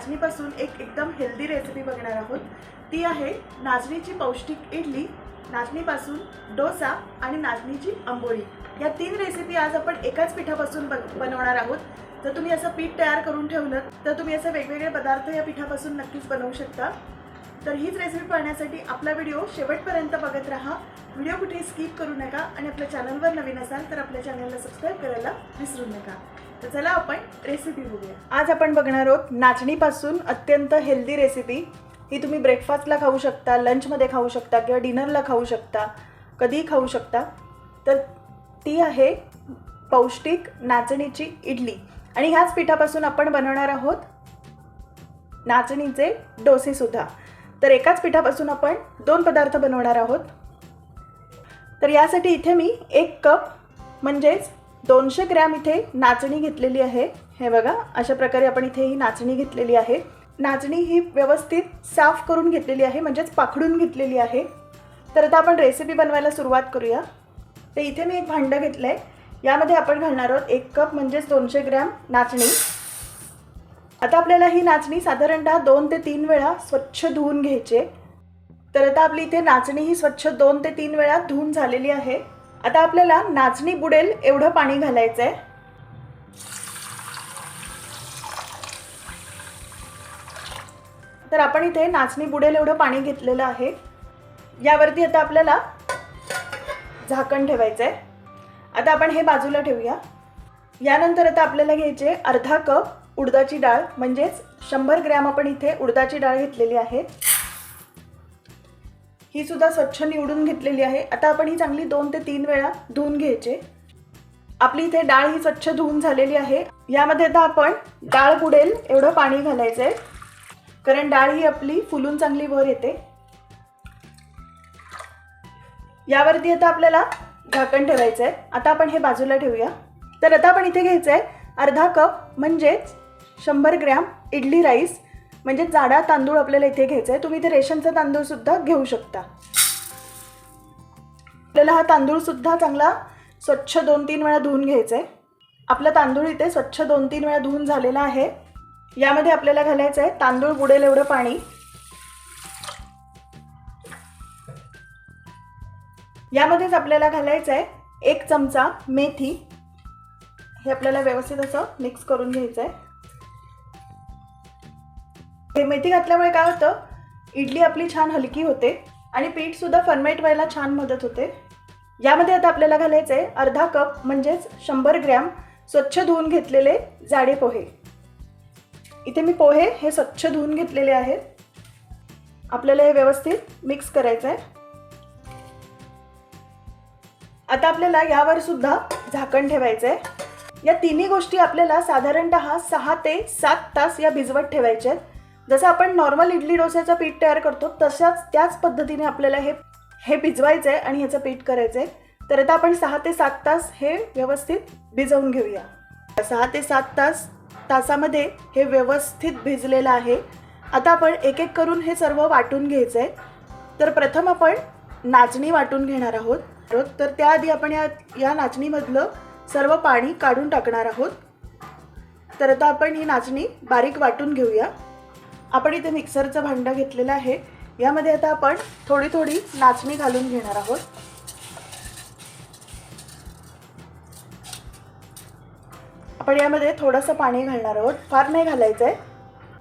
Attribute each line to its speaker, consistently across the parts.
Speaker 1: नाचणीपासून एक एकदम healthy recipe बघणार आहोत. ती आहे नाचणीची पौष्टिक इडली नाचणीपासून डोसा आणि नाचणीची आंबोळी. या तीन रेसिपी आज आपण एकाच पिठापासून बन बनवणार आहोत. जर तुम्ही असं पीठ तयार करून ठेवलं तर तुम्ही असं वेगवेगळे पदार्थ या पिठापासून नक्कीच बनवू शकता. तर हीच रेसिपी पाहण्यासाठी आपला व्हिडिओ शेवटपर्यंत बघत राहा. व्हिडिओ कुठेही स्किप करू नका आणि आपल्या चॅनलवर नवीन असाल तर आपल्या चॅनलला सबस्क्राईब करायला विसरू नका. तर चला आपण रेसिपी बघूया. आज आपण बघणार आहोत नाचणीपासून अत्यंत हेल्दी रेसिपी ही तुम्ही ब्रेकफास्टला खाऊ शकता लंचमध्ये खाऊ शकता किंवा डिनरला खाऊ शकता कधीही खाऊ शकता. तर ती आहे पौष्टिक नाचणीची इडली. आणि ह्याच पिठापासून आपण बनवणार आहोत नाचणीचे डोसेसुद्धा तर एकाच पिठापासून आपण दोन पदार्थ बनवणार आहोत. तर यासाठी इथे मी एक कप म्हणजेच दोनशे ग्रॅम इथे नाचणी घेतलेली आहे. हे बघा अशा प्रकारे आपण इथे ही नाचणी घेतलेली आहे. नाचणी ही व्यवस्थित साफ करून घेतलेली आहे म्हणजेच पाखडून घेतलेली आहे. तर आता आपण रेसिपी बनवायला सुरुवात करूया. तर इथे मी एक भांडं घेतलं आहे यामध्ये आपण घालणार आहोत एक कप म्हणजेच दोनशे ग्रॅम नाचणी. आता आपल्याला ही नाचणी साधारणतः दोन ते तीन वेळा स्वच्छ धुवून घ्यायची तर आता आपली इथे नाचणी ही स्वच्छ दोन ते तीन वेळा धुवून झालेली आहे. आता आपल्याला नाचणी बुडेल एवढं पाणी घालायचं आहे तर आपण इथे नाचणी बुडेल एवढं पाणी घेतलेलं आहे. यावरती आता आपल्याला झाकण ठेवायचं आहे आता आपण हे बाजूला ठेवूया. यानंतर आता आपल्याला घ्यायचे अर्धा कप उडदाची डाळ म्हणजेच शंभर ग्रॅम आपण इथे उडदाची डाळ घेतलेली आहे. ही सुद्धा स्वच्छ निवडून घेतलेली आहे. आता आपण ही चांगली दोन ते तीन वेळा धुवून घ्यायचे. आपली इथे डाळ ही स्वच्छ धुवून झालेली आहे. यामध्ये आता आपण डाळ बुडेल एवढं पाणी घालायचं आहे कारण डाळ ही आपली फुलून चांगली वर येते. यावरती आता आपल्याला झाकण ठेवायचं आहे आता आपण हे बाजूला ठेवूया. तर आता आपण इथे घ्यायचं आहे अर्धा कप म्हणजेच शंभर ग्रॅम इडली राईस. म्हणजे जाडा तांदूळ आपल्याला इथे घ्यायचा आहे तुम्ही इथे रेशनचा तांदूळ सुद्धा घेऊ शकता. आपल्याला हा तांदूळ सुद्धा चांगला स्वच्छ दोन तीन वेळा धुवून घ्यायचा आहे आपला तांदूळ इथे स्वच्छ दोन तीन वेळा धुवून झालेला आहे. यामध्ये आपल्याला घालायचं आहे तांदूळ बुडेल एवढं पाणी. यामध्येच आपल्याला घालायचं आहे एक चमचा मेथी. हे आपल्याला व्यवस्थित असं मिक्स करून घ्यायचं आहे हे मेथी घातल्यामुळे काय होतं? इडली आपली छान हलकी होते आणि पीठसुद्धा फर्मेट व्हायला छान मदत होते. यामध्ये आता आपल्याला घालायचं आहे अर्धा कप म्हणजेच शंभर ग्रॅम स्वच्छ धुवून घेतलेले जाडे पोहे. इथे मी पोहे हे स्वच्छ धुवून घेतलेले आहेत. आपल्याला हे व्यवस्थित मिक्स करायचं आहे आता आपल्याला यावर सुद्धा झाकण ठेवायचं आहे या तिन्ही गोष्टी आपल्याला साधारणतः सहा ते सात तास या भिजवत ठेवायच्या आहेत जसं आपण नॉर्मल इडली डोस्याचं पीठ तयार करतो तशाच त्याच पद्धतीने आपल्याला हे हे भिजवायचं आहे आणि ह्याचं पीठ करायचं आहे तर आता आपण सहा ते सात तास हे व्यवस्थित भिजवून घेऊया. सहा ते सात तास तासामध्ये हे व्यवस्थित भिजलेलं आहे. आता आपण एक एक करून हे सर्व वाटून घ्यायचं आहे तर प्रथम आपण नाचणी वाटून घेणार आहोत. तर त्याआधी आपण या या नाचणीमधलं सर्व पाणी काढून टाकणार आहोत. तर आता आपण ही नाचणी बारीक वाटून घेऊया. आपण इथे मिक्सरचं भांडं घेतलेलं आहे. यामध्ये आता आपण थोडी थोडी नाचणी घालून घेणार आहोत. आपण यामध्ये थोडंसं पाणी घालणार आहोत. फार नाही घालायचं आहे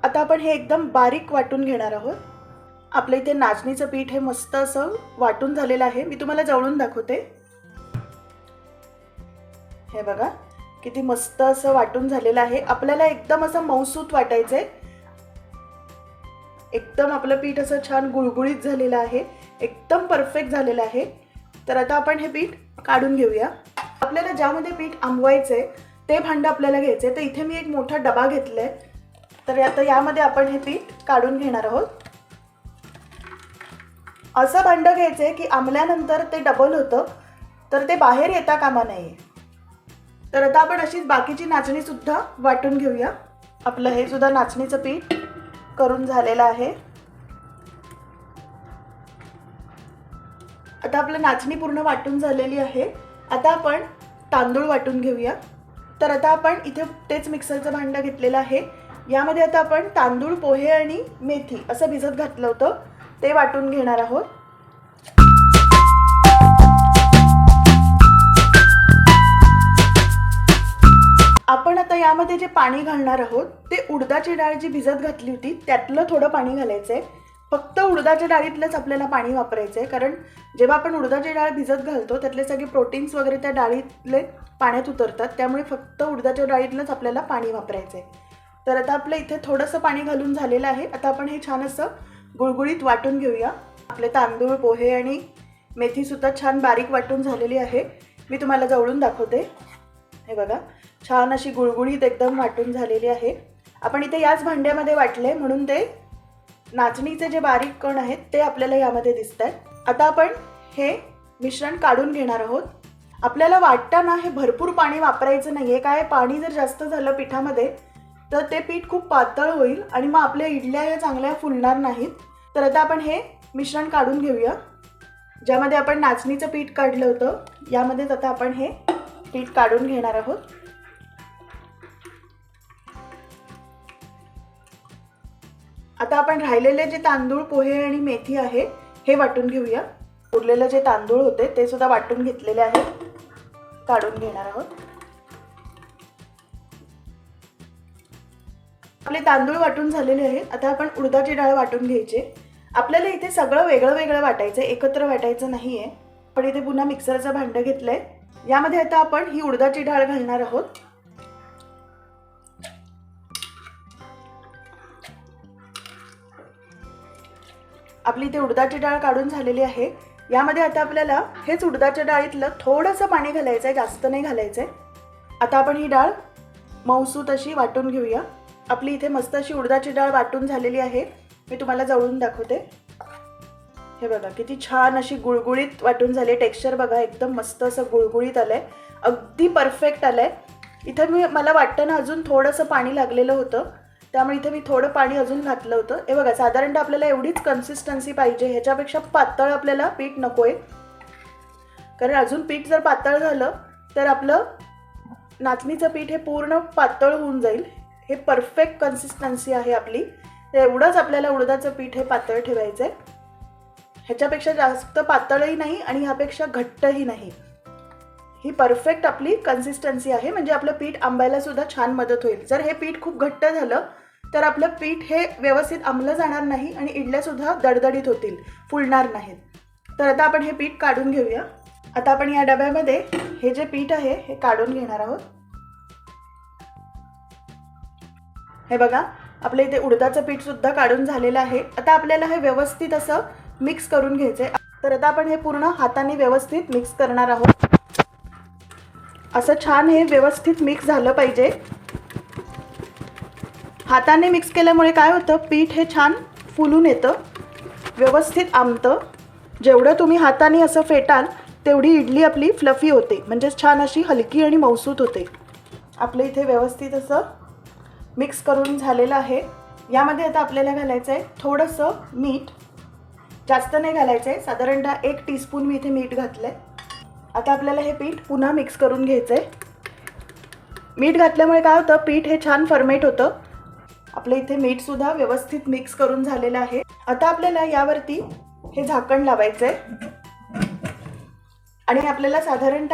Speaker 1: आता आपण हे एकदम बारीक वाटून घेणार आहोत. आपल्या इथे नाचणीचं पीठ हे मस्त असं वाटून झालेलं आहे. मी तुम्हाला जवळून दाखवते. हे बघा किती मस्त असं वाटून झालेलं आहे. आपल्याला एकदम असं मौसूत वाटायचं आहे एकदम आपलं पीठ असं छान गुळगुळीत झालेलं आहे. एकदम परफेक्ट झालेलं आहे. तर आता आपण हे पीठ काढून घेऊया. आपल्याला ज्यामध्ये पीठ आंबवायचं आहे ते भांडं आपल्याला घ्यायचं आहे तर इथे मी एक मोठा डबा घेतला आहे तर आता यामध्ये आपण हे पीठ काढून घेणार आहोत. असं भांडं घ्यायचं आहे की आंबल्यानंतर ते डबल होतं. तर ते बाहेर येता कामा नाही तर आता आपण अशीच बाकीची नाचणीसुद्धा वाटून घेऊया. आपलं हे सुद्धा नाचणीचं पीठ करून झालेलं आहे. आता आपलं नाचणी पूर्ण वाटून झालेली आहे. आता आपण तांदूळ वाटून घेऊया. तर आता आपण इथे तेच मिक्सरचं भांडं घेतलेलं आहे. यामध्ये आता आपण तांदूळ पोहे आणि मेथी असं भिजत घातलं होतं. ते वाटून घेणार आहोत. आपण आता यामध्ये जे पाणी घालणार आहोत ते उडदाची डाळ जी भिजत घातली होती त्यातलं थोडं पाणी घालायचं आहे फक्त उडदाच्या डाळीतलंच आपल्याला पाणी वापरायचं आहे कारण जेव्हा आपण उडदाची डाळ भिजत घालतो त्यातले सगळे प्रोटीन्स वगैरे त्या डाळीतले पाण्यात उतरतात त्यामुळे फक्त उडदाच्या डाळीतलंच आपल्याला पाणी वापरायचं आहे तर आता आपलं इथे थोडंसं पाणी घालून झालेलं आहे. आता आपण हे छान असं गुळगुळीत वाटून घेऊया. आपले तांदूळ पोहे आणि मेथीसुद्धा छान बारीक वाटून झालेली आहे. मी तुम्हाला जवळून दाखवते. हे बघा. छान अशी गुळगुळीत एकदम वाटून झालेली आहे. आपण इथे याच भांड्यामध्ये वाटले म्हणून ते नाचणीचे जे बारीक कण आहेत ते आपल्याला यामध्ये दिसत आहेत आता आपण हे मिश्रण काढून घेणार आहोत. आपल्याला वाटताना हे भरपूर पाणी वापरायचं नाही आहे काय पाणी जर जास्त झालं पिठामध्ये तर ते पीठ खूप पातळ होईल आणि मग आपल्या इडल्या या चांगल्या फुलणार नाहीत. तर आता आपण हे मिश्रण काढून घेऊया. ज्यामध्ये आपण नाचणीचं पीठ काढलं होतं यामध्येच आता आपण हे पीठ काढून घेणार आहोत. आता आपण राहिलेले जे तांदूळ पोहे आणि मेथी आहे हे वाटून घेऊया. उरलेले जे तांदूळ होते ते सुद्धा वाटून घेतलेले आहेत. काढून घेणार आहोत. आपले तांदूळ वाटून झालेले आहेत. आता आपण उडदाची डाळ वाटून घ्यायची. आपल्याला इथे सगळं वेगळं वेगळं वाटायचं एकत्र वाटायचं नाही आहे पण इथे पुन्हा मिक्सरचं भांडं घेतलंय. यामध्ये आता आपण ही उडदाची डाळ घालणार आहोत. आपली इथे उडदाची डाळ काढून झालेली आहे. यामध्ये आता आपल्याला हेच उडदाच्या डाळीतलं थोडंसं पाणी घालायचं आहे जास्त नाही घालायचं आहे आता आपण ही डाळ मऊसू तशी वाटून घेऊया. आपली इथे मस्त अशी उडदाची डाळ वाटून झालेली आहे. मी तुम्हाला जवळून दाखवते. हे बघा किती छान अशी गुळगुळीत वाटून झाली. टेक्स्चर बघा एकदम मस्त असं गुळगुळीत आलं आहे अगदी परफेक्ट आलं आहे इथं मी मला वाटतं ना अजून थोडंसं पाणी लागलेलं होतं. त्यामुळे इथे मी थोडं पाणी अजून घातलं होतं. हे बघा साधारणतः आपल्याला एवढीच कन्सिस्टन्सी पाहिजे. ह्याच्यापेक्षा पातळ आपल्याला पीठ नको आहे कारण अजून पीठ जर पातळ झालं तर आपलं नाचणीचं पीठ हे पूर्ण पातळ होऊन जाईल. हे परफेक्ट कन्सिस्टन्सी आहे आपली. तर एवढंच आपल्याला उडदाचं पीठ हे पातळ ठेवायचं आहे ह्याच्यापेक्षा जास्त पातळही नाही आणि ह्यापेक्षा घट्टही नाही. ही परफेक्ट आपली कन्सिस्टन्सी आहे. म्हणजे आपलं पीठ आंबायला सुद्धा छान मदत होईल. जर हे पीठ खूप घट्ट झालं तर आपलं पीठ हे व्यवस्थित आंबलं जाणार नाही आणि इडल्या सुद्धा दडदडीत होतील फुलणार नाहीत. तर आता आपण हे पीठ काढून घेऊया. आता आपण या डब्यामध्ये हे जे पीठ आहे हे काढून घेणार आहोत. हे बघा आपल्या इथे उडदाचं पीठ सुद्धा काढून झालेलं आहे. आता आपल्याला हे व्यवस्थित असं मिक्स करून घ्यायचं आहे तर आता आपण हे पूर्ण हाताने व्यवस्थित मिक्स करणार आहोत. असं छान हे व्यवस्थित मिक्स झालं पाहिजे. हाताने मिक्स केल्यामुळे काय होतं? पीठ हे छान फुलून येतं. व्यवस्थित आमतं. जेवढं तुम्ही हाताने असं फेटाल तेवढी इडली आपली फ्लफी होते. म्हणजेच छान अशी हलकी आणि मौसूत होते. आपलं इथे व्यवस्थित असं मिक्स करून झालेलं आहे. यामध्ये आता आपल्याला घालायचं आहे थोडंसं मीठ. जास्त नाही घालायचं आहे साधारणतः एक टीस्पून मी इथे मीठ घातलं आहे आता आपल्याला हे पीठ पुन्हा मिक्स करून घ्यायचं आहे मीठ घातल्यामुळे काय होतं पीठ हे छान फर्मेट होतं. आपलं इथे मीठसुद्धा व्यवस्थित मिक्स करून झालेलं आहे. आता आपल्याला यावरती हे झाकण लावायचं आहे आणि आपल्याला साधारणत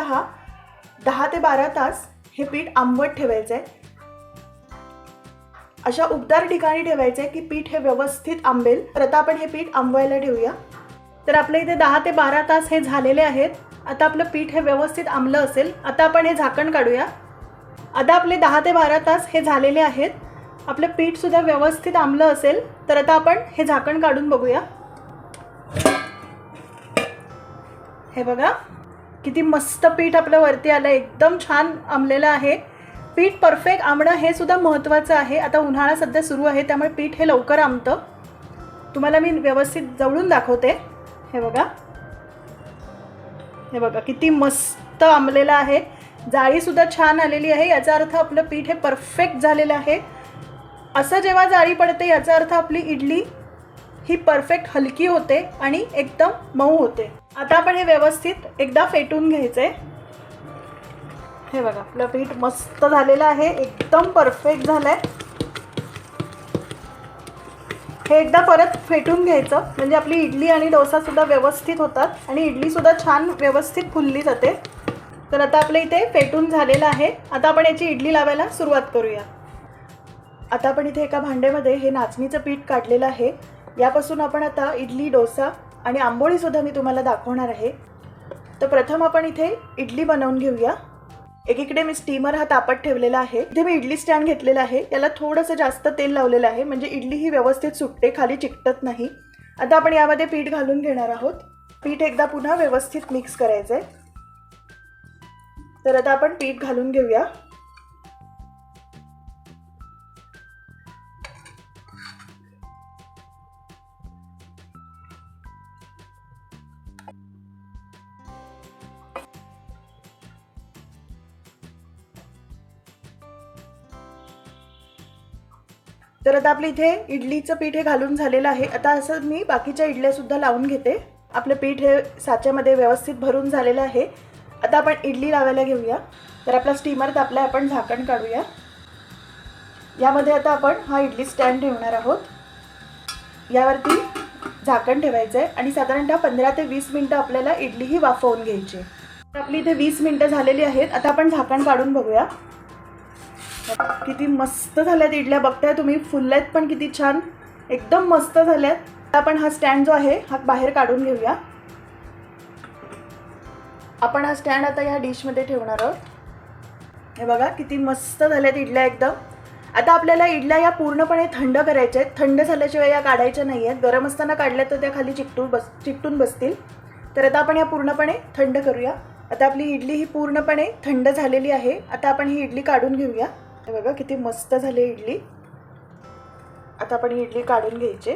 Speaker 1: दहा ते बारा तास हे पीठ आंबट ठेवायचं आहे अशा उबदार ठिकाणी ठेवायचं आहे की पीठ हे व्यवस्थित आंबेल. तर आता आपण हे पीठ आंबवायला ठेवूया. तर आपल्या इथे दहा ते बारा तास हे झालेले आहेत. आता आपलं पीठ हे व्यवस्थित आंबलं असेल आता आपण हे झाकण काढूया. आता आपले दहा ते बारा तास हे झालेले आहेत. आपलं पीठसुद्धा व्यवस्थित आंबलं असेल तर आता आपण हे झाकण काढून बघूया. हे बघा किती मस्त पीठ आपलं वरती आलं एकदम छान आंबलेलं आहे. पीठ परफेक्ट आंबणं हे सुद्धा महत्त्वाचं आहे. आता उन्हाळा सध्या सुरू आहे त्यामुळे पीठ हे लवकर आंबतं. तुम्हाला मी व्यवस्थित जवळून दाखवते. हे बघा. हे बघा किती मस्त आंबलेलं आहे. जाळीसुद्धा छान आलेली आहे. याचा अर्थ आपलं पीठ हे परफेक्ट झालेलं आहे. असं जेव्हा जाळी पडते याचा अर्थ आपली इडली ही परफेक्ट हलकी होते आणि एकदम मऊ होते. आता आपण हे व्यवस्थित एकदा फेटून घ्यायचं आहे हे बघा आपलं पीठ मस्त झालेलं आहे. एकदम परफेक्ट झालं आहे हे एकदा परत फेटून घ्यायचं. म्हणजे आपली इडली आणि डोसासुद्धा व्यवस्थित होतात. आणि इडलीसुद्धा छान व्यवस्थित फुलली जाते. तर आता आपल्या इथे फेटून झालेलं आहे. आता आपण याची इडली लावायला सुरुवात करूया. आता आपण इथे एका भांड्यामध्ये हे नाचणीचं पीठ काढलेलं आहे. यापासून आपण आता इडली डोसा आणि आंबोळीसुद्धा मी तुम्हाला दाखवणार आहे. तर प्रथम आपण इथे इडली बनवून घेऊया. एकीकडे मी स्टीमर हा तापत ठेवलेला आहे. इथे मी इडली स्टँड घेतलेला आहे. याला थोडंसं जास्त तेल लावलेलं आहे. म्हणजे इडली ही व्यवस्थित सुटते खाली चिकटत नाही. आता आपण यामध्ये पीठ घालून घेणार आहोत. पीठ एकदा पुन्हा व्यवस्थित मिक्स करायचं आहे तर आता आपण पीठ घालून घेऊया. आता आपलं इथे इडलीचं पीठ हे घालून झालेलं आहे. आता असं मी बाकीच्या इडल्या सुद्धा लावून घेते. आपलं पीठ हे साच्यामध्ये व्यवस्थित भरून झालेलं आहे. आता आपण इडली लावायला घेऊया. तर आपला स्टीमर तापला आपण झाकण काढूया. यामध्ये आता आपण हा इडली स्टँड ठेवणार आहोत. यावरती झाकण ठेवायचं आहे आणि साधारणतः पंधरा ते वीस मिनटं आपल्याला इडली ही वाफवून घ्यायची तर आपली इथे वीस मिनटं झालेली आहेत. आता आपण झाकण काढून बघूया. किती मस्त झाल्यात इडल्या. बघताय तुम्ही फुलल्यात पण किती छान. एकदम मस्त झाल्यात. आता आपण हा स्टँड जो आहे हा बाहेर काढून घेऊया. आपण हा स्टँड आता ह्या डिशमध्ये ठेवणार आहोत. हे बघा किती मस्त झाल्यात इडल्या एकदम. आता आपल्याला इडल्या या पूर्णपणे थंड करायच्या आहेत. थंड झाल्याशिवाय या काढायच्या नाही आहेत गरम असताना काढल्या तर त्या खाली चिकटून बस चिकटून बसतील. तर आता आपण या पूर्णपणे थंड करूया. आता आपली इडली ही पूर्णपणे थंड झालेली आहे. आता आपण ही इडली काढून घेऊया. हे बघा किती मस्त झाली इडली. आता आपण ही इडली काढून घ्यायची.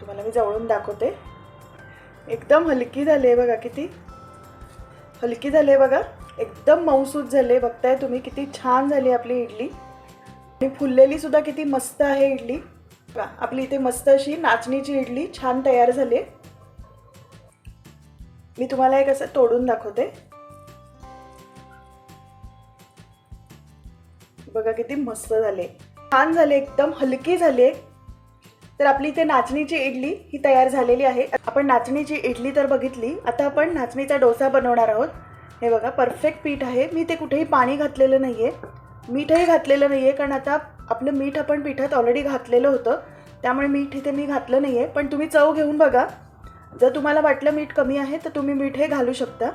Speaker 1: तुम्हाला मी जवळून दाखवते. एकदम हलकी झाली आहे बघा किती. हलकी झाली आहे बघा. एकदम मऊसूत झाले बघताय तुम्ही किती छान झाली आपली इडली. आणि फुललेली सुद्धा किती मस्त आहे इडली. बघा, आपली इथे मस्त अशी नाचणीची इडली छान तयार झाली आहे. मी तुम्हाला एक असं तोडून दाखवते. बघा किती मस्त झाले. छान झाले एकदम हलकी झाले. तर आपली इथे नाचणीची इडली ही तयार झालेली आहे. आपण नाचणीची इडली तर बघितली. आता आपण नाचणीचा डोसा बनवणार आहोत. हे बघा परफेक्ट पीठ आहे. मी ते कुठेही पाणी घातलेलं नाही आहे मीठही घातलेलं नाही आहे कारण आता आपलं मीठ आपण पिठात ऑलरेडी घातलेलं होतं. त्यामुळे मीठ इथे मी घातलं नाही आहे पण तुम्ही चव घेऊन बघा. जर तुम्हाला वाटलं मीठ कमी आहे तर तुम्ही मीठ हे घालू शकता.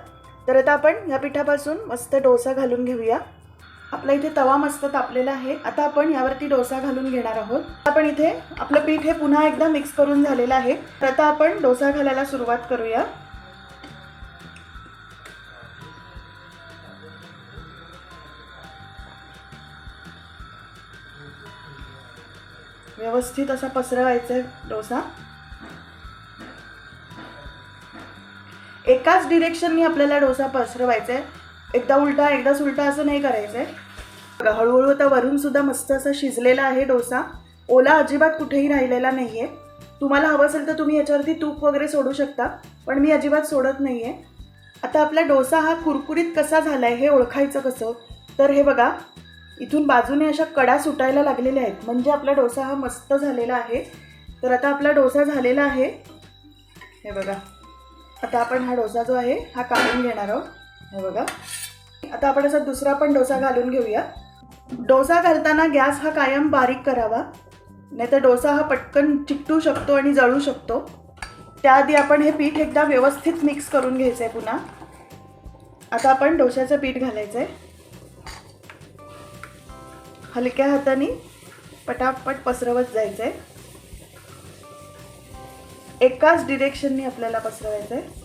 Speaker 1: तर आता आपण या पिठापासून मस्त डोसा घालून घेऊया. आपला इथे तवा मस्त तापलेला आहे. आता आपण यावरती डोसा घालून घेणार आहोत. आपण इथे आपलं पीठ हे पुन्हा एकदा मिक्स करून झालेलं आहे. तर आता आपण डोसा घालायला सुरुवात करूया. व्यवस्थित असा पसरवायचा आहे डोसा. एकाच डिरेक्शननी आपल्याला डोसा पसरवायचा आहे. एकदा उलटा एकदाच उलटा असं नाही करायचं आहे हळूहळू आता वरून सुद्धा मस्त असा शिजलेला आहे डोसा. ओला अजिबात कुठेही राहिलेला नाही आहे तुम्हाला हवं असेल तर तुम्ही याच्यावरती तूप वगैरे सोडू शकता पण मी अजिबात सोडत नाही आहे आता आपला डोसा हा कुरकुरीत कसा झाला आहे हे ओळखायचं कसं? तर हे बघा इथून बाजूने अशा कडा सुटायला लागलेल्या आहेत. म्हणजे आपला डोसा हा मस्त झालेला आहे. तर आता आपला डोसा झालेला आहे. हे बघा आता आपण हा डोसा जो आहे हा काढून घेणार आहोत. हे बघा. आता आपण असा दुसरा पण डोसा घालून घेऊया. डोसा घालताना गॅस हा कायम बारीक करावा. नाहीतर डोसा हा पटकन चिकटू शकतो आणि जळू शकतो. त्याआधी आपण हे पीठ एकदा व्यवस्थित मिक्स करून घ्यायचं आहे पुन्हा. आता आपण डोशाचं पीठ घालायचं आहे हलक्या हाताने पटापट पसरवत जायचं आहे एकाच डिरेक्शननी आपल्याला पसरवायचं आहे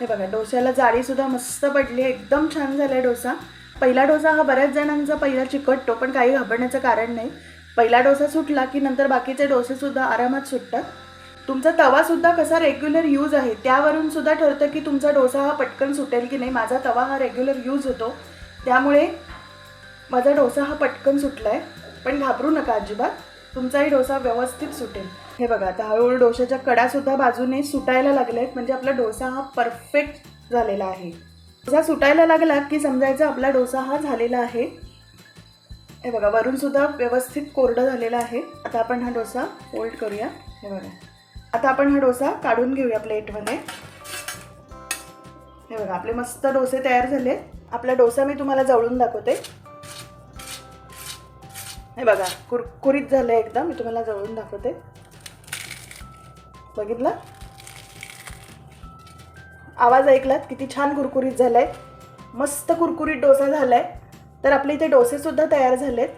Speaker 1: हे बघा डोश्याला जाळी सुद्धा मस्त पडली एकदम छान झाला आहे डोसा. पहिला डोसा हा बऱ्याच जणांचा पहिला चिकटतो पण काही घाबरण्याचं कारण नाही. पहिला डोसा सुटला की नंतर बाकीचे डोसे सुद्धा आरामात सुटतात. तुमचा तवा सुद्धा कसा रेग्युलर यूज आहे त्यावरून सुद्धा ठरतं की तुमचा डोसा हा पटकन सुटेल की नाही. माझा तवा हा रेग्युलर यूज होतो. त्यामुळे माझा डोसा हा पटकन सुटला आहे पण घाबरू नका अजिबात. तुमचाही डोसा व्यवस्थित सुटेल. हे बघा आता हळूहळू डोशाच्या कडासुद्धा बाजूने सुटायला लागल्या आहेत म्हणजे आपला डोसा हा परफेक्ट झालेला आहे. डोसा सुटायला लागला की समजायचं आपला डोसा हा झालेला आहे. हे बघा वरून सुद्धा व्यवस्थित कोरडं झालेला आहे. आता आपण हा डोसा फोल्ड करूया. हे बघा. आता आपण हा डोसा काढून घेऊया प्लेटमध्ये. हे बघा आपले मस्त डोसे तयार झाले. आपला डोसा मी तुम्हाला जवळून दाखवते. हे बघा कुरकुरीत झालं एकदम मी तुम्हाला जवळून दाखवते. बघितलं? आवाज ऐकलात? किती छान कुरकुरीत झालाय. मस्त कुरकुरीत डोसा झालाय. तर आपले इथे डोसेसुद्धा तयार झालेत.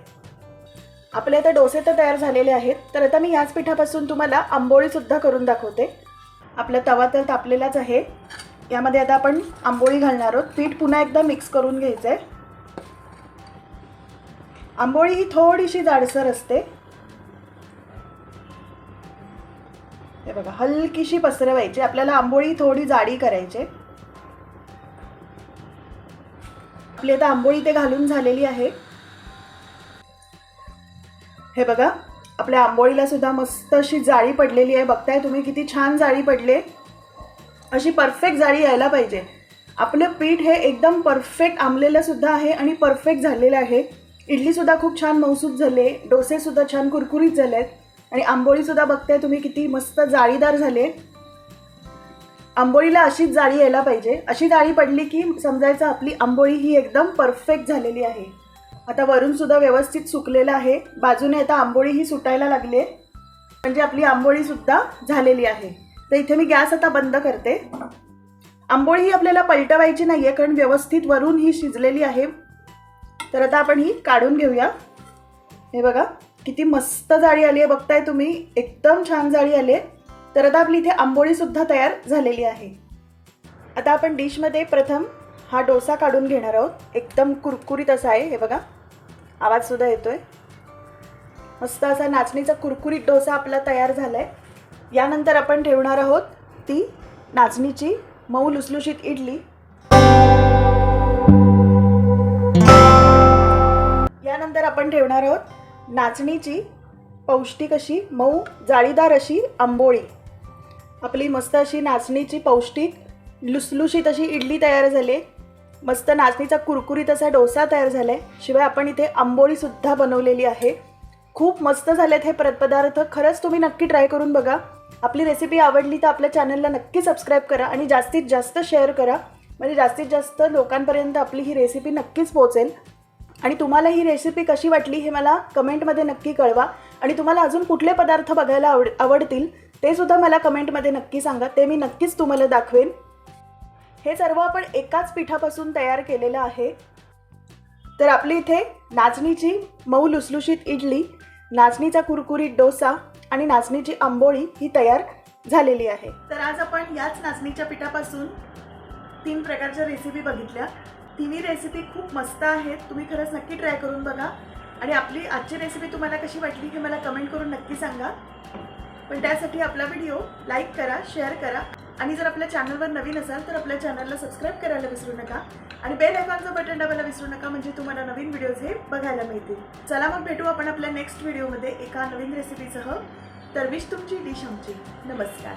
Speaker 1: आपले आता डोसे तर तयार झालेले आहेत. तर आता मी याच पिठापासून तुम्हाला आंबोळीसुद्धा करून दाखवते. आपला तवा तर तापलेलाच आहे. यामध्ये आता आपण आंबोळी घालणार आहोत. पीठ पुन्हा एकदा मिक्स करून घ्यायचं आहे आंबोळी ही थोडीशी जाडसर असते. हे बघा हलकीशी पसरवायची. आपल्याला आंबोळी थोडी जाडी करायची. आपली आता आंबोळी ते घालून झालेली आहे. हे बघा आपल्या आंबोळीला सुद्धा मस्त अशी जाळी पडलेली आहे. बघताय तुम्ही किती छान जाळी पडले अशी परफेक्ट जाळी यायला पाहिजे. आपलं पीठ हे एकदम परफेक्ट आंबलेलं सुद्धा आहे आणि परफेक्ट झालेलं आहे. इडलीसुद्धा खूप छान मौसूद झाले डोसेसुद्धा छान कुरकुरीत झाले आहेत आणि आंबोळीसुद्धा बघताय तुम्ही किती मस्त जाळीदार झाले. आंबोळीला अशीच जाळी यायला पाहिजे. अशी जाळी पडली की समजायचं आपली आंबोळी ही एकदम परफेक्ट झालेली आहे. आता वरून सुद्धा व्यवस्थित सुकलेलं आहे. बाजूने आता आंबोळी ही सुटायला लागली आहे. म्हणजे आपली आंबोळी सुद्धा झालेली आहे. तर इथे मी गॅस आता बंद करते. आंबोळी ही आपल्याला पलटवायची नाही आहे कारण व्यवस्थित वरून ही शिजलेली आहे. तर आता आपण ही काढून घेऊया. हे बघा. किती मस्त जाळी आली आहे बघताय तुम्ही. एकदम छान जाळी आली आहे तर आता आपली इथे आंबोळी सुद्धा तयार झालेली आहे. आता आपण डिशमध्ये प्रथम हा डोसा काढून घेणार आहोत. एकदम कुरकुरीत असा आहे हे बघा. आवाज सुद्धा येतोय. मस्त असा नाचणीचा कुरकुरीत डोसा आपला तयार झालाय. यानंतर आपण ठेवणार आहोत ती नाचणीची मऊ लुसलुशीत इडली. यानंतर आपण ठेवणार आहोत नाचणीची पौष्टिक अशी मऊ जाळीदार अशी आंबोळी. आपली मस्त अशी नाचणीची पौष्टिक लुसलुशीत अशी इडली तयार झाली. मस्त नाचणीचा कुरकुरीत असा डोसा तयार झाला आहे शिवाय आपण इथे आंबोळीसुद्धा बनवलेली आहे. खूप मस्त झालेत हे पदार्थ खरंच तुम्ही नक्की ट्राय करून बघा. आपली रेसिपी आवडली तर आपल्या चॅनलला नक्की सबस्क्राईब करा आणि जास्तीत जास्त शेअर करा. म्हणजे जास्तीत जास्त लोकांपर्यंत आपली ही रेसिपी नक्कीच पोहोचेल. आणि तुम्हाला ही रेसिपी कशी वाटली हे मला कमेंटमध्ये नक्की कळवा. आणि तुम्हाला अजून कुठले पदार्थ बघायला आवड आवडतील ते सुद्धा मला कमेंटमध्ये नक्की सांगा. ते मी नक्कीच तुम्हाला दाखवेन. हे सर्व आपण एकाच पिठापासून तयार केलेलं आहे. तर आपली इथे नाचणीची मऊ लुसलुशीत इडली नाचणीचा कुरकुरीत डोसा आणि नाचणीची आंबोळी ही तयार झालेली आहे. तर आज आपण याच नाचणीच्या पिठापासून तीन प्रकारच्या रेसिपी बघितल्या. तिन्ही रेसिपी खूप मस्त आहेत. तुम्ही खरंच नक्की ट्राय करून बघा. आणि आपली आजची रेसिपी तुम्हाला कशी वाटली हे मला कमेंट करून नक्की सांगा. पण त्यासाठी आपला व्हिडिओ लाईक करा शेअर करा. आणि जर आपल्या चॅनलवर नवीन असाल तर आपल्या चॅनलला सबस्क्राईब करायला विसरू नका. आणि बेल आयकॉनचं बटन दाबायला विसरू नका म्हणजे तुम्हाला नवीन व्हिडिओज हे बघायला मिळतील. चला मग भेटू आपण आपल्या नेक्स्ट व्हिडिओमध्ये एका नवीन रेसिपीसह तर विश तुमची डिश आमची. नमस्कार.